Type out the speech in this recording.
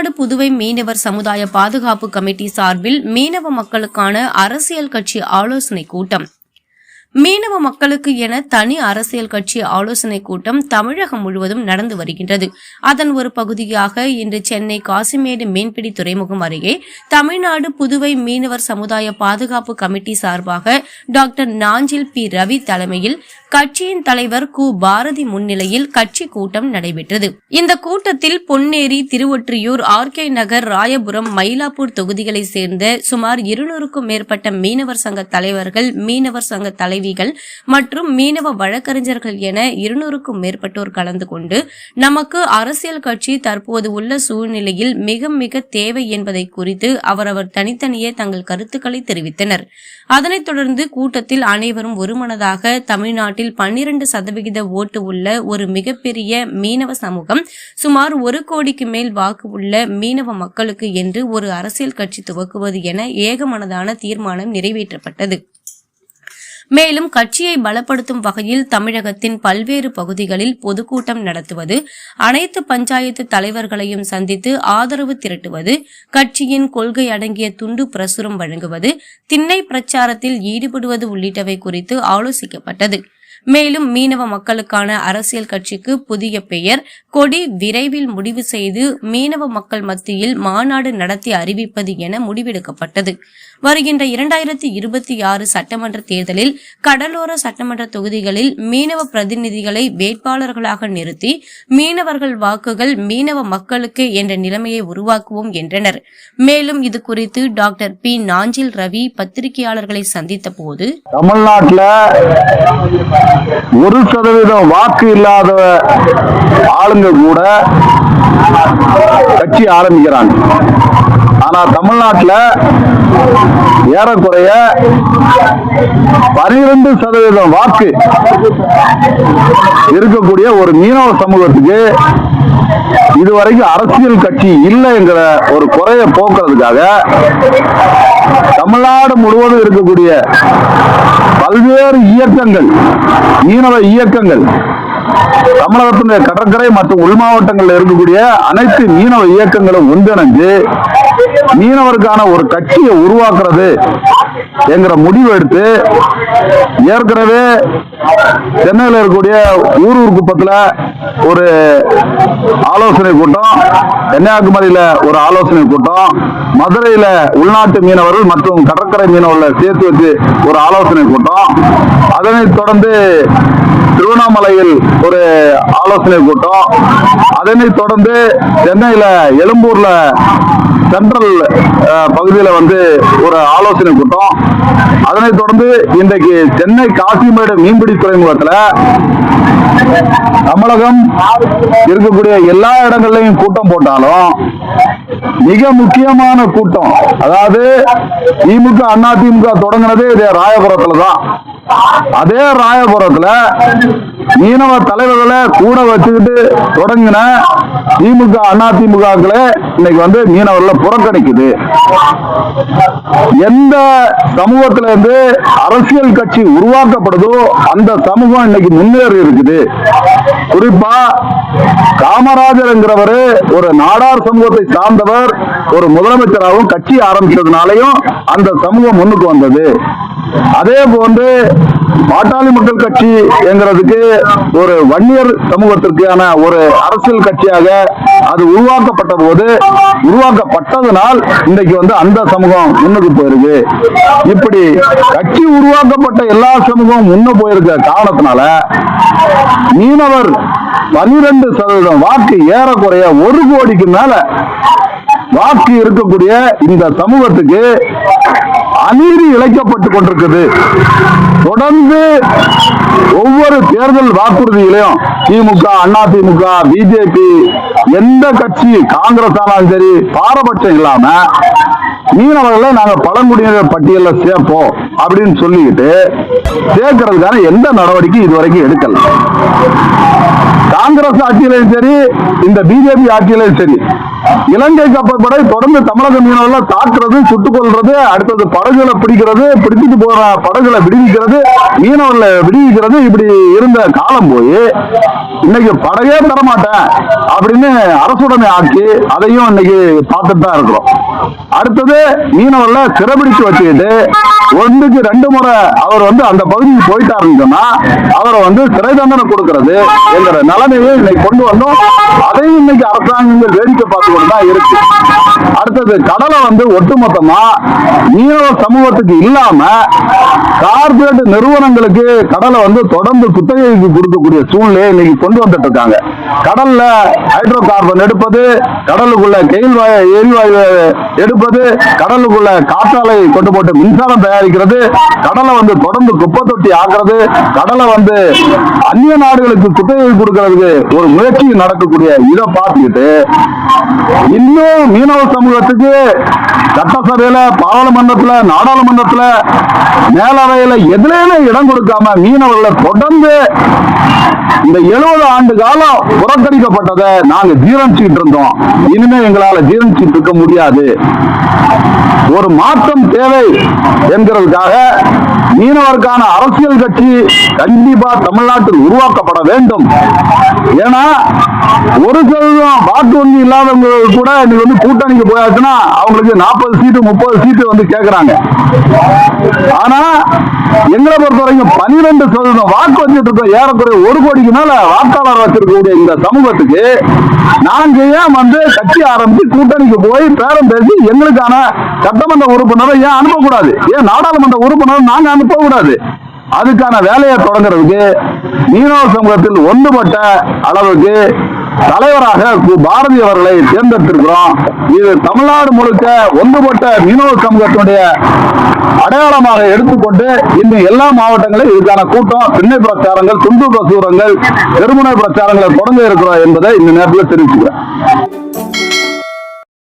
தமிழ்நாடு புதுவை மீனவர் சமுதாய பாதுகாப்பு கமிட்டி சார்பில் மீனவ மக்களுக்கான அரசியல் கட்சி ஆலோசனை கூட்டம். மீனவ மக்களுக்கு என தனி அரசியல் கட்சி ஆலோசனை கூட்டம் தமிழகம் முழுவதும் நடந்து வருகின்றது. அதன் ஒரு பகுதியாக இன்று சென்னை காசிமேடு மீன்பிடி துறைமுகம் அருகே தமிழ்நாடு புதுவை மீனவர் சமுதாய பாதுகாப்பு கமிட்டி சார்பாக டாக்டர் நாஞ்சில் பி ரவி தலைமையில் கட்சியின் தலைவர் கு பாரதி முன்னிலையில் கட்சி கூட்டம் நடைபெற்றது. இந்த கூட்டத்தில் பொன்னேரி திருவொற்றியூர் ஆர்கே நகர் ராயபுரம் மயிலாப்பூர் தொகுதிகளை சேர்ந்த சுமார் இருநூறுக்கும் மேற்பட்ட மீனவர் சங்க தலைவர்கள் மீனவர் சங்க தலைவர் மனைவிகள் மற்றும் மீனவ வழக்கறிஞர்கள் என இருநூறுக்கும் மேற்பட்டோர் கலந்து கொண்டு நமக்கு அரசியல் கட்சி தற்போது உள்ள சூழ்நிலையில் மிக மிக தேவை என்பதை குறித்து அவரவர் தனித்தனியே தங்கள் கருத்துக்களை தெரிவித்தனர். அதனைத் தொடர்ந்து கூட்டத்தில் அனைவரும் ஒருமனதாக தமிழ்நாட்டில் பன்னிரண்டு சதவிகித ஓட்டு உள்ள ஒரு மிகப்பெரிய மீனவ சமூகம் சுமார் ஒரு கோடிக்கு மேல் வாக்கு உள்ள மீனவ மக்களுக்கு என்று ஒரு அரசியல் கட்சி துவக்குவது என ஏகமனதான தீர்மானம் நிறைவேற்றப்பட்டது. மேலும் கட்சியை பலப்படுத்தும் வகையில் தமிழகத்தின் பல்வேறு பகுதிகளில் பொதுக்கூட்டம் நடத்துவது அனைத்து பஞ்சாயத்து தலைவர்களையும் சந்தித்து ஆதரவு திரட்டுவது கட்சியின் கொள்கை அடங்கிய துண்டு பிரசுரம் வழங்குவது திண்ணை பிரச்சாரத்தில் ஈடுபடுவது உள்ளிட்டவை குறித்து ஆலோசிக்கப்பட்டது. மேலும் மீனவ மக்களுக்கான அரசியல் கட்சிக்கு புதிய பெயர் கொடி விரைவில் முடிவு செய்து மீனவ மக்கள் மத்தியில் மாநாடு நடத்தி அறிவிப்பது என முடிவெடுக்கப்பட்டது. வருகின்ற இரண்டாயிரத்தி இருபத்தி ஆறு சட்டமன்ற தேர்தலில் கடலோர சட்டமன்ற தொகுதிகளில் மீனவ பிரதிநிதிகளை வேட்பாளர்களாக நிறுத்தி மீனவர்கள் வாக்குகள் மீனவ மக்களுக்கு என்ற நிலைமையை உருவாக்குவோம் என்றனர். மேலும் இது குறித்து டாக்டர் பி. நாஞ்சில் ரவி பத்திரிகையாளர்களை சந்தித்த போது தமிழ்நாட்டில் ஒரு சதவீதம் வாக்கு இல்லாத ஆளுங்க கூட கட்சி ஆரம்பிக்கிறாங்க. ஆனா தமிழ்நாட்டில் ஏறக்குறைய பனிரெண்டு சதவீதம் வாக்கு இருக்கக்கூடிய ஒரு மீனவ சமூகத்துக்கு இதுவரைக்கும் அரசியல் கட்சி இல்லைங்கிற ஒரு குறைய போக்குறதுக்காக தமிழ்நாடு முழுவதும் இருக்கக்கூடிய பல்வேறு இயக்கங்கள் மீனவ இயக்கங்கள் தமிழகத்தினுடைய கடற்கரை மற்றும் உள் மாவட்டங்களில் இருக்கக்கூடிய அனைத்து மீனவ இயக்கங்களும் ஒன்றிணைஞ்சு மீனவருக்கான ஒரு கட்சியை உருவாக்குறது என்கிற முடிவு எடுத்து ஏற்கனவே சென்னையில் இருக்கக்கூடிய ஊரூர் குப்பத்தில் ஒரு ஆலோசனை கூட்டம் கன்னியாகுமரியில் ஒரு ஆலோசனை கூட்டம் மதுரையில் உள்நாட்டு மீனவர்கள் மற்றும் கடற்கரை மீனவர்களை சேர்த்து வச்சு ஒரு ஆலோசனை கூட்டம். அதனைத் தொடர்ந்து திருவண்ணாமலையில் ஒரு ஆலோசனை கூட்டம். அதனைத் தொடர்ந்து சென்னையில எழும்பூர்ல சென்ட்ரல் பகுதியில் வந்து ஒரு ஆலோசனை கூட்டம். அதனைத் தொடர்ந்து இன்றைக்கு சென்னை காசிமேடு மீன்பிடி துறைமுகத்தில் தமிழகம் இருக்கக்கூடிய எல்லா இடங்கள்லையும் கூட்டம் போட்டாலும் மிக முக்கியமான கூட்டம். அதாவது திமுக அண்ணா திமுக தொடங்கினதே இதே ராயபுரத்துல தான் அதே ராயபுரத்துல மீனவ தலைவர்களை கூட வச்சுக்கிட்டு தொடங்கின திமுக அண்ணா திமுகக்களே இன்னைக்கு வந்து மீனவர்களை புறக்கணிக்குது. எந்த சமூகத்துல இருந்து அரசியல் கட்சி உருவாக்கப்படுதோ அந்த சமூகம் இன்னைக்கு முன்னேறி இருக்குது. குறிப்பா காமராஜர் என்கிறவர் ஒரு நாடார் சமூகத்தை சார்ந்தவர் ஒரு முதலமைச்சராகவும் கட்சி ஆரம்பிச்சதுனாலையும் அந்த சமூகம் முன்னுக்கு வந்தது. அதே போன்று பாட்டாளி மக்கள் கட்சி என்கிறதுக்கு ஒரு வன்னியர் சமூகத்திற்கான ஒரு அரசியல் கட்சியாக அது உருவாக்கப்பட்ட போது உருவாக்கப்பட்டதனால் இன்றைக்கு வந்து அந்த சமூகம் முன்னுக்கு போயிருக்கு. இப்படி கட்சி உருவாக்கப்பட்ட எல்லா சமூகமும் முன்ன போயிருக்க காரணத்தினால மீனவர் பனிரெண்டு சதவீதம் வாக்கு ஏறக்குறைய ஒரு கோடிக்கு மேல வாக்கு இருக்கக்கூடிய இந்த சமூகத்துக்கு அநீதி இழைக்கப்பட்டு கொண்டிருக்குது. தொடர்ந்து ஒவ்வொரு தேர்தல் வாக்குறுதிகளையும் திமுக அண்ணா திமுக பிஜேபி எந்த கட்சி காங்கிரஸ் ஆனாலும் சரி பாரபட்சம் இல்லாம மீனவர்களை நாங்க பழங்குடியினர் பட்டியலில் சேர்ப்போம் அப்படின்னு சொல்லிக்கிட்டு சேர்க்கறதுக்கான எந்த நடவடிக்கை இதுவரைக்கும் எடுக்கல. காங்கிரஸ் ஆட்சியிலையும் சரி இந்த பிஜேபி ஆட்சியிலையும் சரி இலங்கை கப்பற்படை தொடர்ந்து தமிழக மீனவர்களை தாக்குறது சுட்டுக் கொள்றது அடுத்தது படகுகளை பிடிக்கிறது பிடிச்சிட்டு போற படகுகளை விடுவிக்கிறது மீனவர்களை விடுவிக்கிறது இப்படி இருந்த காலம் போய் இன்னைக்கு படகே தரமாட்டேன் அப்படின்னு அரசுடைமை ஆக்கி அதையும் இன்னைக்கு பார்த்துட்டு தான் இருக்கிறோம். அடுத்தது மீனவர்களை சிறைபிடிச்சு வச்சுக்கிட்டு ஒன்றுக்கு ரெண்டு முறை அவர் வந்து அந்த பகுதிக்கு போயிட்டாருன்னு சொன்னா அவரை வந்து சிறை தண்டனை கொடுக்கறது என்கிற நிலைமையை இன்னைக்கு கொண்டு வந்தோம். அதையும் இன்னைக்கு அரசாங்கங்கள் வேடிக்கை பார்த்து கொண்டு தான் இருக்கு. அடுத்தது கடலை வந்து ஒட்டுமொத்தமா மீனவ சமூகத்துக்கு இல்லாம கார்பரேட் நிறுவனங்களுக்கு கடலை வந்து தொடர்ந்து குத்தகைக்கு கொடுக்கக்கூடிய சூழ்நிலையை இன்னைக்கு கொண்டு வந்துட்டு இருக்காங்க. கடல்ல ஹைட்ரோ கார்பன் எடுப்பது கடலுக்குள்ள கெயில் வாயு எரிவாயு எடுப்பது கடலுக்குள்ள காற்றாலை கொண்டு போட்டு மின்சாரம் தயாரிக்கிறது. கடலை வந்து தொடர்ந்து குப்பை தொட்டி ஆக்குறது. கடலை வந்து அந்நிய நாடுகளுக்கு குத்தகை கொடுக்கறதுக்கு ஒரு முயற்சி நடக்கக்கூடிய இதை பார்த்துக்கிட்டு இன்னும் மீனவ சமூகத்துக்கு சட்டசபையில பாராளுமன்றத்துல நாடாளுமன்றத்துல மேலவையில எதுலையுமே இடம் கொடுக்காம மீனவர்களை தொடர்ந்து இந்த எழுபது ஆண்டு காலம் புறக்கணிக்கப்பட்டதை நாங்க ஜீரணிச்சுட்டு இருந்தோம். இனிமே எங்களால ஜீரணிச்சுட்டு இருக்க முடியாது. ஒரு மாற்றம் தேவை என்கிறதுக்காக மீனவருக்கான அரசியல் கட்சி கண்டிப்பா தமிழ்நாட்டில் உருவாக்கப்பட வேண்டும். ஏன்னா ஒரு சதவீதம் வாக்கு வங்கி இல்லாதவங்க கூட இன்னைக்கு வந்து கூட்டணிக்கு போயாச்சுன்னா அவங்களுக்கு நாற்பது சீட்டு முப்பது சீட்டு வந்து கேட்கறாங்க ஆனா எங்களை பொறுத்த வரைக்கும் பனிரெண்டு சதவீதம் வாக்கு வச்சுட்டு இருக்கோம் ஏறக்குறைய ஒரு கோடிக்கு மேல வாக்காளர் வச்சிருக்கக்கூடிய இந்த சமூகத்துக்கு நாங்க ஏன் வந்து கட்சி ஆரம்பிச்சு கூட்டணிக்கு போய் பேரம் பேசி எங்களுக்கான சட்டமன்ற உறுப்பினரை ஏன் அனுப்பக்கூடாது? ஏன் நாடாளுமன்ற உறுப்பினரை நாங்க போகக்கூடாது அதுக்கான வேலையை தொடங்குறதுக்கு மீனவ சமூகத்தில் ஒன்றுபட்ட அளவுக்கு தலைவராக கு. பாரதி அவர்களை தேர்ந்தெடுத்திருக்கிறோம் இது தமிழ்நாடு முழுக்க ஒன்றுபட்ட மீனவ சமூகத்தினுடைய அடையாளமாக எடுத்துக்கொண்டு இன்னும் எல்லா மாவட்டங்களிலும் இதுக்கான கூட்டம் திண்ணை பிரச்சாரங்கள் துண்டு பிரசுரங்கள் திருமண பிரச்சாரங்களை தொடங்க இருக்கிறோம் என்பதை இந்த நேரத்தில் தெரிவிச்சுக்கிறேன்